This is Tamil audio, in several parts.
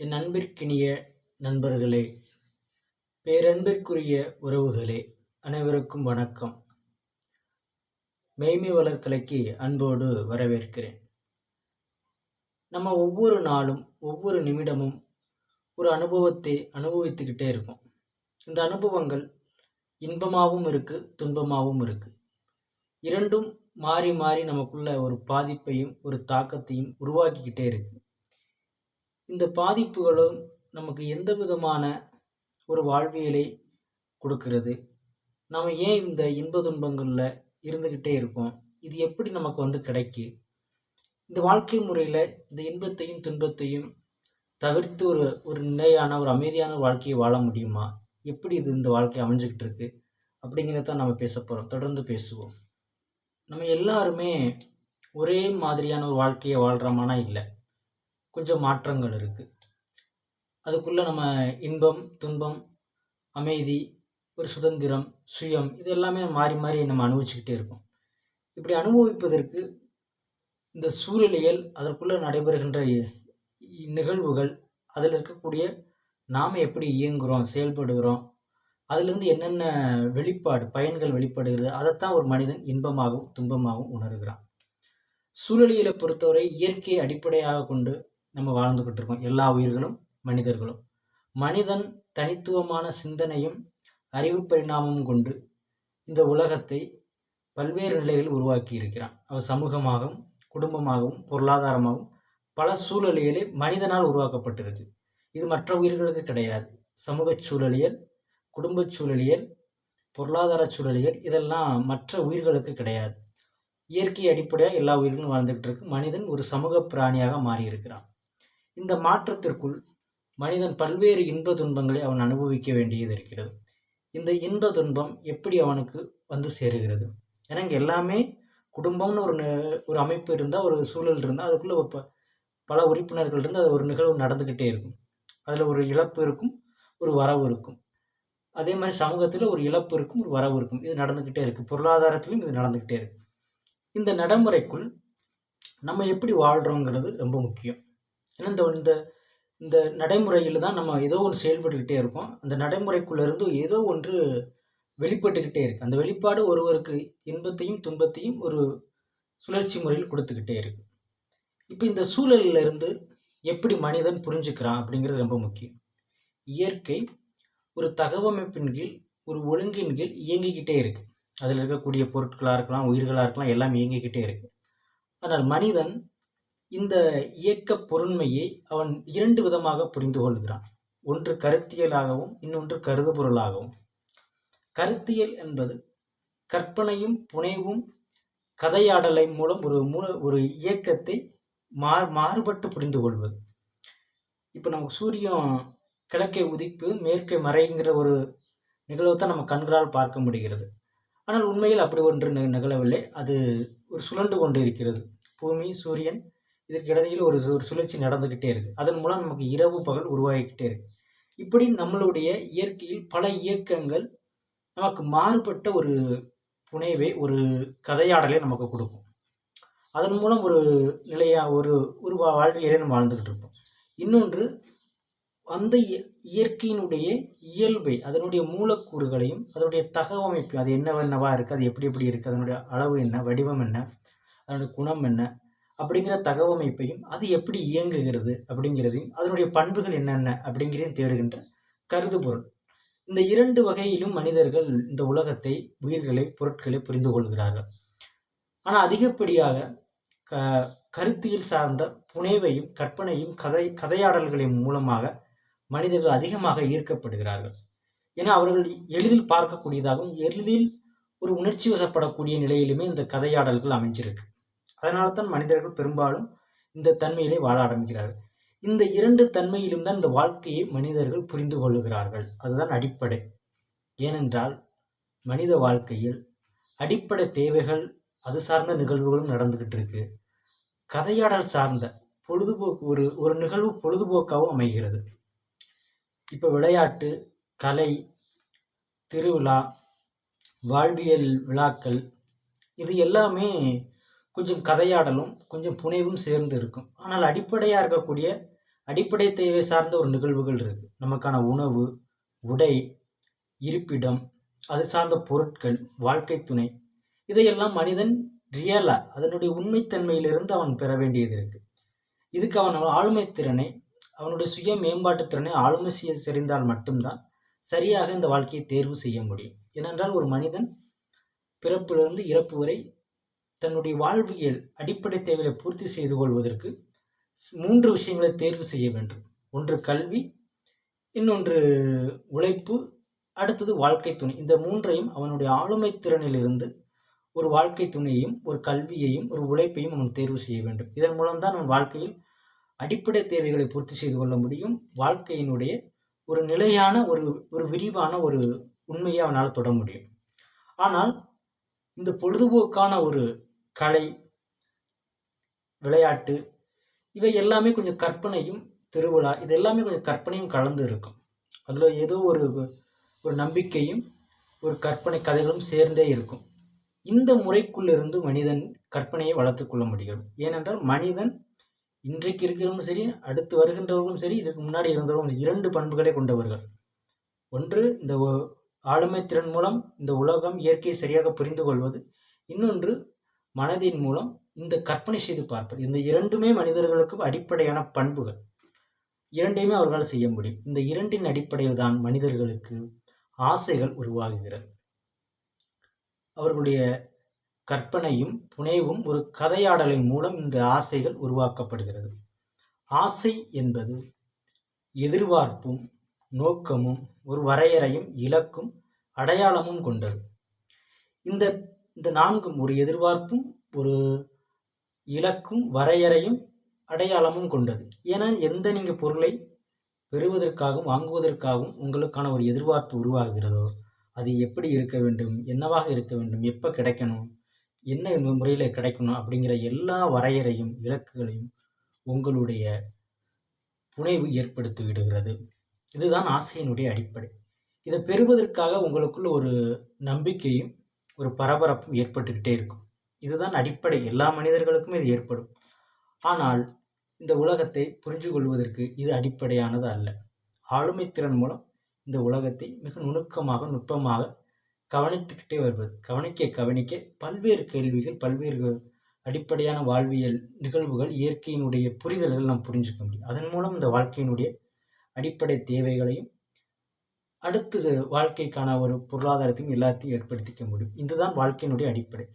என் அன்பிற்கினிய நண்பர்களே பேரன்பிற்குரிய உறவுகளே அனைவருக்கும் வணக்கம். மெய்மை வளர்க்கலைக்கு அன்போடு வரவேற்கிறேன். நம்ம ஒவ்வொரு நாளும் ஒவ்வொரு நிமிடமும் ஒரு அனுபவத்தை அனுபவித்துக்கிட்டே இருக்கோம். இந்த அனுபவங்கள் இன்பமாகவும் இருக்குது துன்பமாகவும் இருக்குது இரண்டும் மாறி மாறி நமக்குள்ள ஒரு பாதிப்பையும் ஒரு தாக்கத்தையும் உருவாக்கிக்கிட்டே இருக்குது இந்த பாதிப்புகளும் நமக்கு எந்த விதமான ஒரு வாழ்வியலை கொடுக்கிறது? நம்ம ஏன் இந்த இன்ப துன்பங்களில் இருந்துக்கிட்டே இருக்கோம்? இது எப்படி நமக்கு வந்து கிடைக்கு? இந்த வாழ்க்கை முறையில் இந்த இன்பத்தையும் துன்பத்தையும் தவிர்த்து ஒரு ஒரு நிலையான ஒரு அமைதியான வாழ்க்கையை வாழ முடியுமா? எப்படி இது இந்த வாழ்க்கை அமைஞ்சிக்கிட்டு இருக்கு? அப்படிங்கிறத நம்ம பேச போகிறோம் தொடர்ந்து பேசுவோம். நம்ம எல்லாருமே ஒரே மாதிரியான ஒரு வாழ்க்கையை வாழ்கிறோமானா இல்லை. கொஞ்சம் மாற்றங்கள் இருக்குது அதுக்குள்ளே நம்ம இன்பம் துன்பம் அமைதி ஒரு சுதந்திரம் சுயம் இது எல்லாமே மாறி மாறி நம்ம அனுபவிச்சுக்கிட்டே இருக்கோம். இப்படி அனுபவிப்பதற்கு இந்த சூழலியல் அதற்குள்ளே நடைபெறுகின்ற நிகழ்வுகள் அதில் இருக்கக்கூடிய நாம் எப்படி இயங்குகிறோம் செயல்படுகிறோம் அதிலிருந்து என்னென்ன வெளிப்பாடு பயன்கள் வெளிப்படுகிறது அதைத்தான் ஒரு மனிதன் இன்பமாகவும் துன்பமாகவும் உணர்கிறான். சூழலியலை பொறுத்தவரை இயற்கையை அடிப்படையாக கொண்டு நம்ம வாழ்ந்துக்கிட்டு இருக்கோம் எல்லா உயிர்களும் மனிதர்களும். மனிதன் தனித்துவமான சிந்தனையும் அறிவு பரிணாமமும் கொண்டு இந்த உலகத்தை பல்வேறு நிலைகளில் உருவாக்கி இருக்கிறான். அவர் சமூகமாகவும் குடும்பமாகவும் பொருளாதாரமாகவும் பல சூழலியலே மனிதனால் உருவாக்கப்பட்டிருக்கு. இது மற்ற உயிர்களுக்கு கிடையாது. சமூக சூழலியல் குடும்ப சூழலியல் பொருளாதார சூழலியல் இதெல்லாம் மற்ற உயிர்களுக்கு கிடையாது. இயற்கை அடிப்படையாக எல்லா உயிர்களும் வாழ்ந்துகிட்டு இருக்கு மனிதன் ஒரு சமூக பிராணியாக மாறியிருக்கிறான். இந்த மாற்றத்திற்குள் மனிதன் பல்வேறு இன்ப துன்பங்களை அவன் அனுபவிக்க வேண்டியது இருக்கிறது. இந்த இன்ப துன்பம் எப்படி அவனுக்கு வந்து சேருகிறது? ஏன்னா இங்கே எல்லாமே குடும்பம்னு ஒரு ஒரு அமைப்பு இருந்தால் ஒரு சூழல் இருந்தால் அதுக்குள்ளே இப்போ ப பல உறுப்பினர்கள் இருந்து அது ஒரு நிகழ்வு நடந்துக்கிட்டே இருக்கும். அதில் ஒரு இழப்பு இருக்கும் ஒரு வரவு இருக்கும். அதே மாதிரி சமூகத்தில் ஒரு இழப்பு இருக்கும் ஒரு வரவு இருக்கும். இது நடந்துக்கிட்டே இருக்குது பொருளாதாரத்திலும் இது நடந்துக்கிட்டே இருக்குது இந்த நடைமுறைக்குள் நம்ம எப்படி வாழ்கிறோங்கிறது ரொம்ப முக்கியம். ஏன்னா இந்த இந்த இந்த நடைமுறையில் தான் நம்ம ஏதோ ஒன்று செயல்பட்டுக்கிட்டே இருக்கோம். அந்த நடைமுறைக்குள்ளேருந்து ஏதோ ஒன்று வெளிப்பட்டுக்கிட்டே இருக்குது அந்த வெளிப்பாடு ஒருவருக்கு இன்பத்தையும் துன்பத்தையும் ஒரு சுழற்சி முறையில் கொடுத்துக்கிட்டே இருக்குது இப்போ இந்த சூழலிலிருந்து எப்படி மனிதன் புரிஞ்சுக்கிறான் அப்படிங்கிறது ரொம்ப முக்கியம். இயற்கை ஒரு தகவமைப்பின் கீழ் ஒரு ஒழுங்கின் கீழ் இயங்கிக்கிட்டே இருக்குது அதில் இருக்கக்கூடிய பொருட்களாக இருக்கலாம் உயிர்களாக இருக்கலாம் எல்லாம் இயங்கிக்கிட்டே இருக்குது ஆனால் மனிதன் இந்த இயக்க பொருண்மையை அவன் இரண்டு விதமாக புரிந்து கொள்கிறான். ஒன்று கருத்தியலாகவும் இன்னொன்று கருதுபொருளாகவும். கருத்தியல் என்பது கற்பனையும் புனைவும் கதையாடலை மூலம் ஒரு மூல ஒரு இயக்கத்தை மா மாறுபட்டு புரிந்து கொள்வது. இப்போ நமக்கு சூரியன் கிழக்கை உதிப்பு மேற்கை மறைங்கிற ஒரு நிகழ்வு தான் நம்ம கண்களால் பார்க்க முடிகிறது. ஆனால் உண்மையில் அப்படி ஒன்று நிகழவில்லை. அது ஒரு சுழண்டு கொண்டு இருக்கிறது பூமி சூரியன் இதற்கு இடையில் ஒரு ஒரு சுழற்சி நடந்துக்கிட்டே இருக்குது அதன் மூலம் நமக்கு இரவு பகல் உருவாகிக்கிட்டே இருக்குது இப்படி நம்மளுடைய இயற்கையில் பல இயக்கங்கள் நமக்கு மாறுபட்ட ஒரு புனைவை ஒரு கதையாடலை நமக்கு கொடுக்கும். அதன் மூலம் ஒரு நிலையாக ஒரு ஒரு வாழ்வியலை நம்ம வாழ்ந்துக்கிட்டு இருப்போம். இன்னொன்று அந்த இயற்கையினுடைய இயல்பை அதனுடைய மூலக்கூறுகளையும் அதனுடைய தகவமைப்பு அது என்னவென்னவா இருக்குது அது எப்படி எப்படி இருக்குது அதனுடைய அளவு என்ன வடிவம் என்ன அதனுடைய குணம் என்ன அப்படிங்கிற தகவமைப்பையும் அது எப்படி இயங்குகிறது அப்படிங்கிறதையும் அதனுடைய பண்புகள் என்னென்ன அப்படிங்கிறதையும் தேடுகின்ற கருதுபொருள் இந்த இரண்டு வகையிலும் மனிதர்கள் இந்த உலகத்தை உயிர்களை பொருட்களை புரிந்து கொள்கிறார்கள். ஆனால் அதிகப்படியாக க கருத்தியல் சார்ந்த புனைவையும் கற்பனையும் கதை கதையாடல்களின் மூலமாக மனிதர்கள் அதிகமாக ஈர்க்கப்படுகிறார்கள். ஏன்னா அவர்கள் எளிதில் பார்க்கக்கூடியதாகவும் எளிதில் ஒரு உணர்ச்சி வசப்படக்கூடிய நிலையிலுமே இந்த கதையாடல்கள் அமைஞ்சிருக்கு. அதனால தான் மனிதர்கள் பெரும்பாலும் இந்த தன்மையிலே வாழ ஆரம்பிக்கிறார்கள். இந்த இரண்டு தன்மையிலும் தான் இந்த வாழ்க்கையை மனிதர்கள் புரிந்து கொள்ளுகிறார்கள். அதுதான் அடிப்படை. ஏனென்றால் மனித வாழ்க்கையில் அடிப்படை தேவைகள் அது சார்ந்த நிகழ்வுகளும் நடந்துக்கிட்டு இருக்கு. கதையாடல் சார்ந்த பொழுதுபோக்கு ஒரு ஒரு நிகழ்வு பொழுதுபோக்காகவும் அமைகிறது. இப்போ விளையாட்டு கலை திருவிழா வாழ்வியல் விழாக்கள் இது எல்லாமே கொஞ்சம் கதையாடலும் கொஞ்சம் புனைவும் சேர்ந்து இருக்கும். ஆனால் அடிப்படையாக இருக்கக்கூடிய அடிப்படை தேவை சார்ந்த ஒரு நிகழ்வுகள் இருக்குது நமக்கான உணவு உடை இருப்பிடம் அது சார்ந்த பொருட்கள் வாழ்க்கை துணை. இதையெல்லாம் மனிதன் ரியலாக அதனுடைய உண்மைத்தன்மையிலிருந்து அவன் பெற வேண்டியது இருக்குது இதுக்கு அவன் ஆளுமை திறனை அவனுடைய சுய மேம்பாட்டு திறனை ஆளுமை செய்ய தெரிந்தால் மட்டும்தான் சரியாக இந்த வாழ்க்கையை தேர்வு செய்ய முடியும். ஏனென்றால் ஒரு மனிதன் பிறப்பிலிருந்து இறப்பு வரை தன்னுடைய வாழ்வியல் அடிப்படை தேவைகளை பூர்த்தி செய்து கொள்வதற்கு மூன்று விஷயங்களை தேர்வு செய்ய வேண்டும். ஒன்று கல்வி இன்னொன்று உழைப்பு அடுத்தது வாழ்க்கை துணை. இந்த மூன்றையும் அவனுடைய ஆளுமை திறனிலிருந்து ஒரு வாழ்க்கை துணையையும் ஒரு கல்வியையும் ஒரு உழைப்பையும் அவன் தேர்வு செய்ய வேண்டும். இதன் மூலம்தான் அவன் வாழ்க்கையில் அடிப்படை தேவைகளை பூர்த்தி செய்து கொள்ள முடியும். வாழ்க்கையினுடைய ஒரு நிலையான ஒரு ஒரு விரிவான ஒரு உண்மையை அவனால் தொட முடியும். ஆனால் இந்த பொழுதுபோக்கான ஒரு கலை விளையாட்டு இவை எல்லாமே கொஞ்சம் கற்பனையும் திருவிழா இது எல்லாமே கொஞ்சம் கற்பனையும் கலந்து இருக்கும். அதில் ஏதோ ஒரு ஒரு நம்பிக்கையும் ஒரு கற்பனை கதைகளும் சேர்ந்தே இருக்கும். இந்த முறைக்குள்ளிருந்து மனிதன் கற்பனையை வளர்த்து கொள்ள முடியும் ஏனென்றால் மனிதன் இன்றைக்கு இருக்கிறவங்களும் சரி அடுத்து வருகின்றவர்களும் சரி இதுக்கு முன்னாடி இருந்தவர்களும் இரண்டு பண்புகளை கொண்டவர்கள். ஒன்று இந்த ஆளுமை திறன் மூலம் இந்த உலகம் இயற்கையை சரியாக புரிந்து கொள்வது. இன்னொன்று மனதின் மூலம் இந்த கற்பனை செய்து பார்ப்பது. இந்த இரண்டுமே மனிதர்களுக்கு அடிப்படையான பண்புகள். இரண்டையுமே அவர்களால் செய்ய முடியும். இந்த இரண்டின் அடிப்படையில் தான் மனிதர்களுக்கு ஆசைகள் உருவாகுகிறது. அவர்களுடைய கற்பனையும் புனைவும் ஒரு கதையாடலின் மூலம் இந்த ஆசைகள் உருவாக்கப்படுகிறது. ஆசை என்பது எதிர்பார்ப்பும் நோக்கமும் ஒரு வரையறையும் இலக்கும் அடையாளமும் கொண்டது. இந்த இந்த நான்கும் ஒரு எதிர்பார்ப்பும் ஒரு இலக்கும் வரையறையும் அடையாளமும் கொண்டது. ஏன்னா எந்த நீங்கள் பொருளை பெறுவதற்காகவும் வாங்குவதற்காகவும் உங்களுக்கான ஒரு எதிர்பார்ப்பு உருவாகிறதோ அது எப்படி இருக்க வேண்டும் என்னவாக இருக்க வேண்டும் எப்போ கிடைக்கணும் என்ன முறையில் கிடைக்கணும் அப்படிங்கிற எல்லா வரையறையும் இலக்குகளையும் உங்களுடைய புனைவு ஏற்படுத்தி விடுகிறது. இதுதான் ஆசையினுடைய அடிப்படை. இதை பெறுவதற்காக உங்களுக்குள்ள ஒரு நம்பிக்கையும் ஒரு பரபரப்பும் ஏற்பட்டுக்கிட்டே இருக்கும். இதுதான் அடிப்படை. எல்லா மனிதர்களுக்கும் இது ஏற்படும். ஆனால் இந்த உலகத்தை புரிஞ்சு கொள்வதற்கு இது அடிப்படையானது அல்ல. ஆளுமை திறன் மூலம் இந்த உலகத்தை மிக நுணுக்கமாக நுட்பமாக கவனித்துக்கிட்டே வருவது. கவனிக்க கவனிக்க பல்வேறு கேள்விகள் பல்வேறு அடிப்படையான வாழ்வியல் நிகழ்வுகள் இயற்கையினுடைய புரிதல்கள் நாம் புரிஞ்சுக்க முடியும். அதன் மூலம் இந்த வாழ்க்கையினுடைய அடிப்படை தேவைகளையும் அடுத்து வாழ்க்கைக்கான ஒரு பொருளாதாரத்தையும் எல்லாத்தையும் ஏற்படுத்திக்க முடியும். இதுதான் வாழ்க்கையினுடைய அடிப்படை.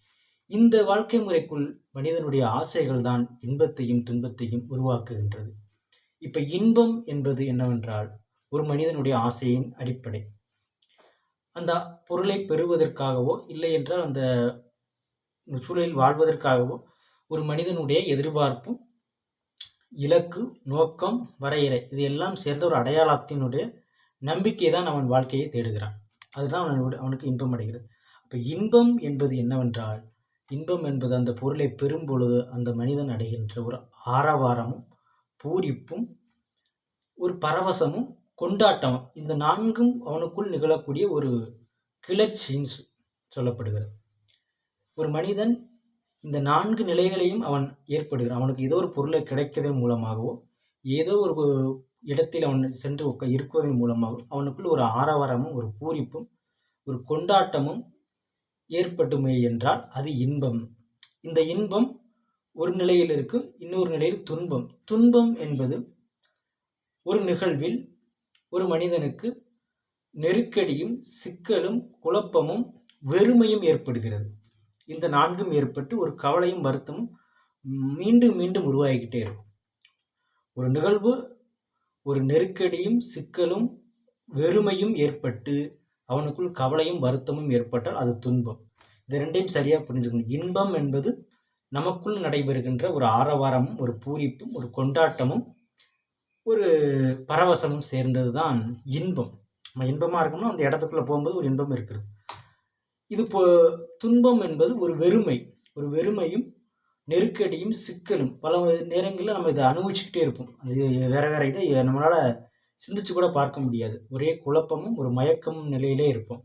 இந்த வாழ்க்கை முறைக்குள் மனிதனுடைய ஆசைகள் தான் இன்பத்தையும் துன்பத்தையும் உருவாக்குகின்றது. இப்போ இன்பம் என்பது என்னவென்றால் ஒரு மனிதனுடைய ஆசையின் அடிப்படை. அந்த பொருளை பெறுவதற்காகவோ இல்லை என்றால் அந்த சூழலில் வாழ்வதற்காகவோ ஒரு மனிதனுடைய எதிர்பார்ப்பும் இலக்கு நோக்கம் வரையறை இது எல்லாம் சேர்ந்த ஒரு அடையாளத்தினுடைய நம்பிக்கை தான் அவன் வாழ்க்கையை தேடுகிறான். அதுதான் அவனோட அவனுக்கு இன்பம் அடைகிறது. அப்போ இன்பம் என்பது என்னவென்றால் இன்பம் என்பது அந்த பொருளை பெறும் பொழுது அந்த மனிதன் அடைகின்ற ஒரு ஆரவாரமும் பூரிப்பும் ஒரு பரவசமும் கொண்டாட்டம் இந்த நான்கும் அவனுக்குள் நிகழக்கூடிய ஒரு கிளர்ச்சின்னு சொல்லப்படுகிறது. ஒரு மனிதன் இந்த நான்கு நிலைகளையும் அவன் ஏற்படுகிறான். அவனுக்கு ஏதோ ஒரு பொருளை கிடைக்கிறதன் மூலமாகவோ ஏதோ ஒரு இடத்தில் அவன் சென்று உட்க இருக்குவதன் மூலமாக அவனுக்குள் ஒரு ஆரவாரமும் ஒரு பூரிப்பும் ஒரு கொண்டாட்டமும் ஏற்பட்டுமே என்றால் அது இன்பம். இந்த இன்பம் ஒரு நிலையில் இருக்கு இன்னொரு நிலையில் துன்பம். துன்பம் என்பது ஒரு நிகழ்வில் ஒரு மனிதனுக்கு நெருக்கடியும் சிக்கலும் குழப்பமும் வெறுமையும் ஏற்படுகிறது. இந்த நான்கும் ஏற்பட்டு ஒரு கவலையும் வருத்தமும் மீண்டும் மீண்டும் உருவாகிக்கிட்டே இருக்கும். ஒரு நிகழ்வு ஒரு நெருக்கடியும் சிக்கலும் வெறுமையும் ஏற்பட்டு அவனுக்குள் கவலையும் வருத்தமும் ஏற்பட்டால் அது துன்பம். இது ரெண்டையும் சரியாக புரிஞ்சுக்கணும். இன்பம் என்பது நமக்குள் நடைபெறுகின்ற ஒரு ஆரவாரமும் ஒரு பூரிப்பும் ஒரு கொண்டாட்டமும் ஒரு பரவசமும் சேர்ந்தது தான் இன்பம். நம்ம இன்பமாக இருக்கணும் அந்த இடத்துக்குள்ளே போகும்போது ஒரு இன்பம் இருக்கிறது. இது இப்போ துன்பம் என்பது ஒரு வெறுமை. ஒரு வெறுமையும் நெருக்கடியும் சிக்கலும். பல நேரங்களில் நம்ம இதை அனுபவிச்சுக்கிட்டே இருப்போம். அது வேறு வேறு இதை நம்மளால் சிந்திச்சு கூட பார்க்க முடியாது. ஒரே குழப்பமும் ஒரு மயக்கமும் நிலையிலே இருப்போம்.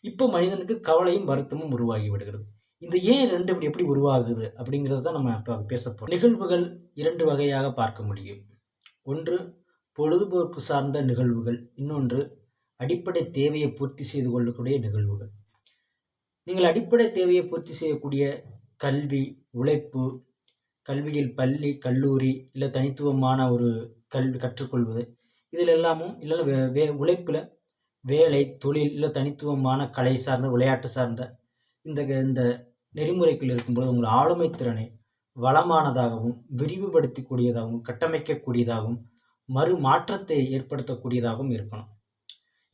இப்போ மனிதனுக்கு கவலையும் வருத்தமும் உருவாகி விடுகிறது. இந்த ஏன் ரெண்டு இப்படி எப்படி உருவாகுது அப்படிங்கிறது தான் நம்ம இப்போ பேச போகிறோம் நிகழ்வுகள் இரண்டு வகையாக பார்க்க முடியும். ஒன்று பொழுதுபோக்கு சார்ந்த நிகழ்வுகள். இன்னொன்று அடிப்படை தேவையை பூர்த்தி செய்து கொள்ளக்கூடிய நிகழ்வுகள். நீங்கள் அடிப்படை தேவையை பூர்த்தி செய்யக்கூடிய கல்வி உழைப்பு கல்வியில் பள்ளி கல்லூரி இல்லை தனித்துவமான ஒரு கல்வி கற்றுக்கொள்வது. இதில் எல்லாமும் இல்லைன்னா வே வே உழைப்பில் வேலை தொழில் இல்லை தனித்துவமான கலை சார்ந்த விளையாட்டு சார்ந்த இந்த இந்த நெறிமுறைக்குள் இருக்கும்பொழுது உங்கள் ஆளுமை திறனை வளமானதாகவும் விரிவுபடுத்தக்கூடியதாகவும் கட்டமைக்கக்கூடியதாகவும் மறு மாற்றத்தை ஏற்படுத்தக்கூடியதாகவும் இருக்கணும்.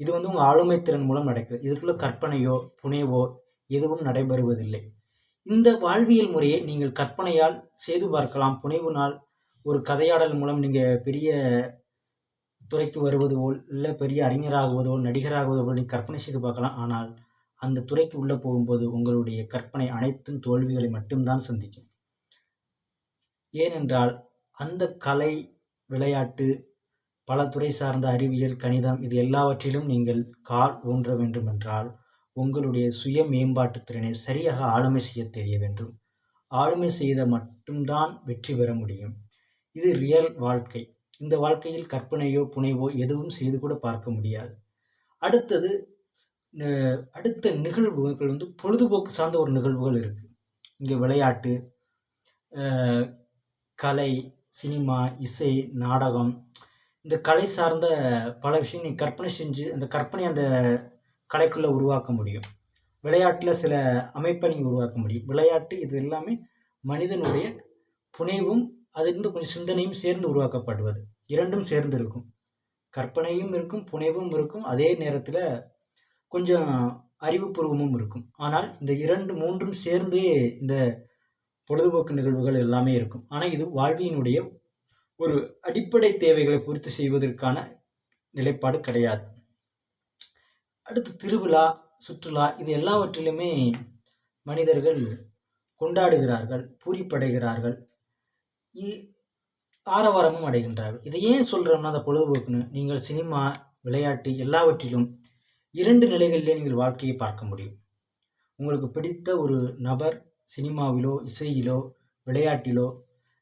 இது வந்து உங்கள் ஆளுமை திறன் மூலம் நடக்குது. இதுக்குள்ளே கற்பனையோ புனைவோ எதுவும் நடைபெறுவதில்லை. இந்த வாழ்வியல் முறையை நீங்கள் கற்பனையால் செய்து பார்க்கலாம். புனைவுனால் ஒரு கதையாடல் மூலம் நீங்கள் பெரிய துறைக்கு வருவது போல் இல்லை பெரிய அறிஞராகுவதோ நடிகராகுவதோ போல் நீங்கள் கற்பனை செய்து பார்க்கலாம். ஆனால் அந்த துறைக்கு உள்ளே போகும்போது உங்களுடைய கற்பனை அனைத்தும் தோல்விகளை மட்டும்தான் சந்திக்கும். ஏனென்றால் அந்த கலை விளையாட்டு பல துறை சார்ந்த அறிவியல் கணிதம் இது எல்லாவற்றிலும் நீங்கள் கால் ஊன்ற வேண்டும் என்றால் உங்களுடைய சுய மேம்பாட்டு திறனை சரியாக ஆளுமை செய்ய தெரிய வேண்டும். ஆளுமை செய்த மட்டும்தான் வெற்றி பெற முடியும். இது ரியல் வாழ்க்கை. இந்த வாழ்க்கையில் கற்பனையோ புனைவோ எதுவும் செய்து கூட பார்க்க முடியாது. அடுத்தது அடுத்த நிகழ்வுகள் வந்து பொழுதுபோக்கு சார்ந்த ஒரு நிகழ்வுகள் இருக்குது இங்கே விளையாட்டு கலை சினிமா இசை நாடகம் இந்த கலை சார்ந்த பல விஷயம் நீ கற்பனை செஞ்சு அந்த கற்பனை அந்த கலைக்குள்ளே உருவாக்க முடியும். விளையாட்டில் சில அமைப்பை நீங்கள் உருவாக்க முடியும். விளையாட்டு இது எல்லாமே மனிதனுடைய புனைவும் அதிலிருந்து கொஞ்சம் சிந்தனையும் சேர்ந்து உருவாக்கப்படுவது. இரண்டும் சேர்ந்து இருக்கும். கற்பனையும் இருக்கும் புனைவும் இருக்கும். அதே நேரத்தில் கொஞ்சம் அறிவுபூர்வமும் இருக்கும். ஆனால் இந்த இரண்டு மூன்றும் சேர்ந்தே இந்த பொழுதுபோக்கு நிகழ்வுகள் எல்லாமே இருக்கும். ஆனால் இது வாழ்வியினுடைய ஒரு அடிப்படை தேவைகளை பூர்த்தி செய்வதற்கான நிலைப்பாடு கிடையாது. அடுத்து திருவிழா சுற்றுலா இது எல்லாவற்றிலுமே மனிதர்கள் கொண்டாடுகிறார்கள் பூரிப்படைகிறார்கள். ஆரவாரமும் அடைகின்றார்கள். இதை ஏன் சொல்கிறோம்னா அந்த பொழுதுபோக்குன்னு நீங்கள் சினிமா விளையாட்டு எல்லாவற்றிலும் இரண்டு நிலைகளிலே நீங்கள் வாழ்க்கையை பார்க்க முடியும். உங்களுக்கு பிடித்த ஒரு நபர் சினிமாவிலோ இசையிலோ விளையாட்டிலோ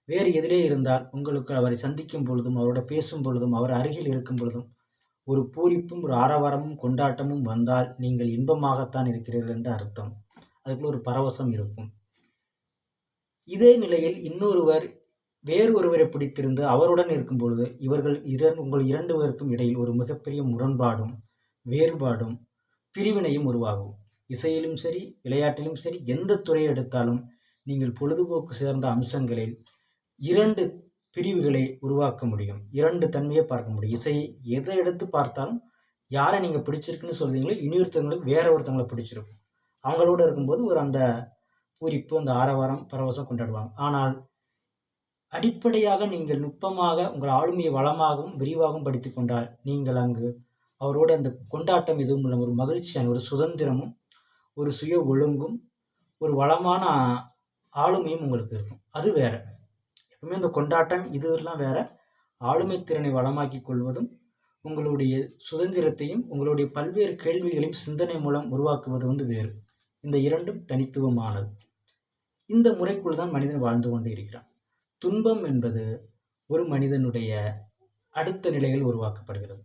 வேறு எதிலே இருந்தால் உங்களுக்கு அவரை சந்திக்கும் பொழுதும் அவரோட பேசும் பொழுதும் அவர் அருகில் இருக்கும் பொழுதும் ஒரு பூரிப்பும் ஒரு ஆரவாரமும் கொண்டாட்டமும் வந்தால் நீங்கள் இன்பமாகத்தான் இருக்கிறீர்கள் என்று அர்த்தம். அதுக்குள்ள ஒரு பரவசம் இருக்கும். இதே நிலையில் இன்னொருவர் வேறு ஒருவரை பிடித்திருந்து அவருடன் இருக்கும் பொழுது இவர்கள் இரண்டு உங்கள் இரண்டு பேருக்கும் இடையில் ஒரு மிகப்பெரிய முரண்பாடும் வேறுபாடும் பிரிவினையும் உருவாகும். இசையிலும் சரி விளையாட்டிலும் சரி எந்த துறையை எடுத்தாலும் நீங்கள் பொழுதுபோக்கு சேர்ந்த அம்சங்களில் இரண்டு பிரிவுகளை உருவாக்க முடியும். இரண்டு தன்மையை பார்க்க முடியும். இசை எதை எடுத்து பார்த்தாலும் யாரை நீங்கள் பிடிச்சிருக்குன்னு சொல்கிறீங்களோ இன்னொருத்தவங்களுக்கு வேற ஒருத்தவங்களை பிடிச்சிருக்கும். அவங்களோட இருக்கும்போது ஒரு அந்த பூரிப்பு அந்த ஆரவாரம் பரவசம் கொண்டாடுவாங்க. ஆனால் அடிப்படையாக நீங்கள் நுட்பமாக உங்கள் ஆளுமையை வளமாகவும் விரிவாகவும் படித்து கொண்டால் நீங்கள் அங்கு அவரோட அந்த கொண்டாட்டம் எதுவும் இல்லை. ஒரு மகிழ்ச்சியான ஒரு சுதந்திரமும் ஒரு சுய ஒழுங்கும் ஒரு வளமான ஆளுமையும் உங்களுக்கு இருக்கும். அது வேற. எப்பவுமே இந்த கொண்டாட்டம் இதுவெல்லாம் வேற ஆளுமை திறனை வளமாக்கி கொள்வதும் உங்களுடைய சுதந்திரத்தையும் உங்களுடைய பல்வேறு கேள்விகளையும் சிந்தனை மூலம் உருவாக்குவது வந்து வேறு. இந்த இரண்டும் தனித்துவமானது. இந்த முறைக்குள் தான் மனிதன் வாழ்ந்து கொண்டு இருக்கிறான். துன்பம் என்பது ஒரு மனிதனுடைய அடுத்த நிலைகள் உருவாக்கப்படுகிறது.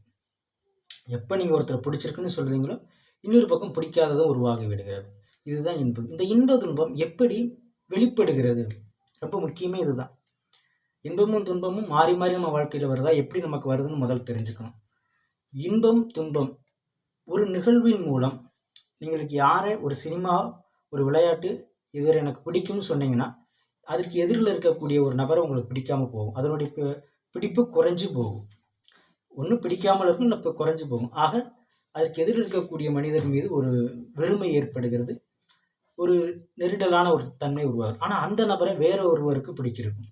எப்போ நீங்கள் ஒருத்தரை பிடிச்சிருக்குன்னு சொல்கிறீங்களோ இன்னொரு பக்கம் பிடிக்காததும் உருவாகி விடுகிறது. இதுதான் இன்பம். இந்த இன்ப துன்பம் எப்படி வெளிப்படுகிறது? ரொம்ப முக்கியமே இதுதான். இன்பமும் துன்பமும் மாறி மாறி நம்ம வாழ்க்கையில் வருதா? எப்படி நமக்கு வருதுன்னு முதல் தெரிஞ்சுக்கணும். இன்பம் துன்பம் ஒரு நிகழ்வின் மூலம் நீங்களுக்கு யாரை ஒரு சினிமா ஒரு விளையாட்டு இவர் எனக்கு பிடிக்கும்னு சொன்னீங்கன்னா அதற்கு எதிரில் இருக்கக்கூடிய ஒரு நபரை உங்களுக்கு பிடிக்காமல் போகும். அதனுடைய பிடிப்பு குறைஞ்சி போகும். ஒன்றும் பிடிக்காமல் இருக்கும் இல்லை இப்போ குறைஞ்சி போகும். ஆக அதற்கு எதிரில் இருக்கக்கூடிய மனிதர் மீது ஒரு வெறுமை ஏற்படுகிறது. ஒரு நெருடலான ஒரு தன்மை உருவாகும். ஆனால் அந்த நபரை வேற ஒருவருக்கு பிடிச்சிருக்கும்.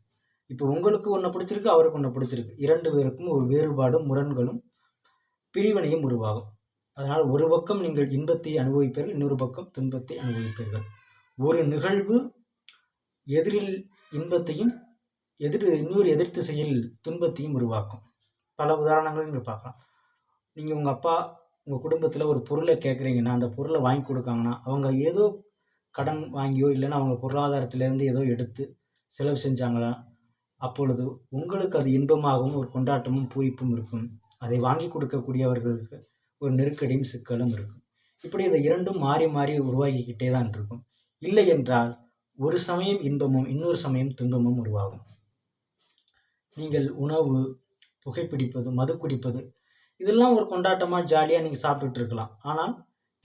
இப்போ உங்களுக்கு ஒன்று பிடிச்சிருக்கு அவருக்கு ஒன்று பிடிச்சிருக்கு. இரண்டு பேருக்கும் ஒரு வேறுபாடும் முரண்களும் பிரிவினையும் உருவாகும். அதனால் ஒரு பக்கம் நீங்கள் இன்பத்தை அனுபவிப்பீர்கள் இன்னொரு பக்கம் துன்பத்தை அனுபவிப்பீர்கள். ஒரு நிகழ்வு எதிரில் இன்பத்தையும் எதிர் இன்னொரு எதிர்த்து செயல் துன்பத்தையும் உருவாக்கும். பல உதாரணங்கள் நீங்கள் பார்க்கலாம். நீங்கள் உங்கள் அப்பா உங்கள் குடும்பத்தில் ஒரு பொருளை கேட்குறீங்கன்னா அந்த பொருளை வாங்கி கொடுக்காங்கன்னா அவங்க ஏதோ கடன் வாங்கியோ இல்லைன்னா அவங்க பொருளாதாரத்திலேருந்து ஏதோ எடுத்து செலவு செஞ்சாங்களா அப்பொழுது உங்களுக்கு அது இன்பமாகவும் ஒரு கொண்டாட்டமும் பூரிப்பும் இருக்கும். அதை வாங்கி கொடுக்கக்கூடியவர்களுக்கு ஒரு நெருக்கடியும் சிக்கலும் இருக்கும். இப்படி இந்த இரண்டும் மாறி மாறி உருவாகிக்கிட்டே தான் இருக்கும். இல்லை என்றால் ஒரு சமயம் இன்பமும் இன்னொரு சமயம் துன்பமும் உருவாகும். நீங்கள் உணவு புகைப்பிடிப்பது மது குடிப்பது இதெல்லாம் ஒரு கொண்டாட்டமாக ஜாலியாக நீங்கள் சாப்பிட்டுட்டு இருக்கலாம். ஆனால்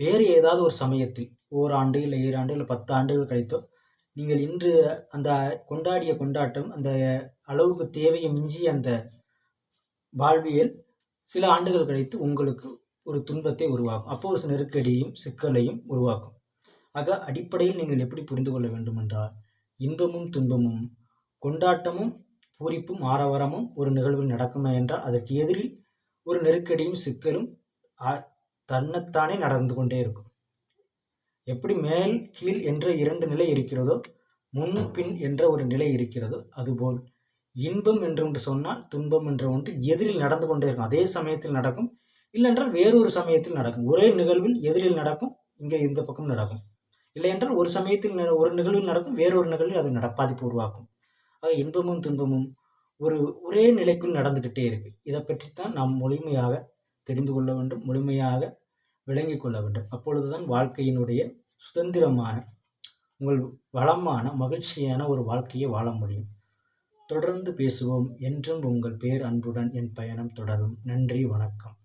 வேறு ஏதாவது ஒரு சமயத்தில் ஓராண்டு இல்லை ஈராண்டு இல்லை பத்து ஆண்டுகள் கழித்தோ நீங்கள் இன்று அந்த கொண்டாடிய கொண்டாட்டம் அந்த அளவுக்கு தேவையை மிஞ்சிய அந்த வாழ்வியல் சில ஆண்டுகள் கழித்து உங்களுக்கு ஒரு துன்பத்தை உருவாக்கும். அப்போ ஒரு நெருக்கடியும் சிக்கலையும் உருவாக்கும். ஆக அடிப்படையில் நீங்கள் எப்படி புரிந்து கொள்ள வேண்டுமென்றால் இன்பமும் துன்பமும் கொண்டாட்டமும் பூரிப்பும் ஆரவாரமும் ஒரு நிகழ்வில் நடக்குமே என்றால் அதற்கு எதிரில் ஒரு நெருக்கடியும் சிக்கலும் தன்னைத்தானே நடந்து கொண்டே இருக்கும். எப்படி மேல் கீழ் என்ற இரண்டு நிலை இருக்கிறதோ முன் பின் என்ற ஒரு நிலை இருக்கிறதோ அதுபோல். இன்பம் என்று ஒன்று சொன்னால் துன்பம் என்ற ஒன்று எதிரில் நடந்து கொண்டே இருக்கும். அதே சமயத்தில் நடக்கும். இல்லைன்றால் வேறொரு சமயத்தில் நடக்கும். ஒரே நிகழ்வில் எதிரில் நடக்கும் இங்கே இந்த பக்கம் நடக்கும். இல்லை என்றால் ஒரு சமயத்தில் ஒரு நிகழ்வில் நடக்கும் வேறொரு நிகழ்வில் அது நட பாதிப்பு உருவாக்கும். ஆக இன்பமும் துன்பமும் ஒரு ஒரே நிலைக்குள் நடந்துக்கிட்டே இருக்குது இதை பற்றித்தான் நாம் முழுமையாக தெரிந்து கொள்ள வேண்டும். முழுமையாக விளங்கி கொள்ள வேண்டும். அப்பொழுதுதான் வாழ்க்கையினுடைய சுதந்திரமான உங்கள் வளமான மகிழ்ச்சியான ஒரு வாழ்க்கையை வாழ முடியும். தொடர்ந்து பேசுவோம். என்றும் உங்கள் பேர் அன்புடன் என் பயணம் தொடரும். நன்றி. வணக்கம்.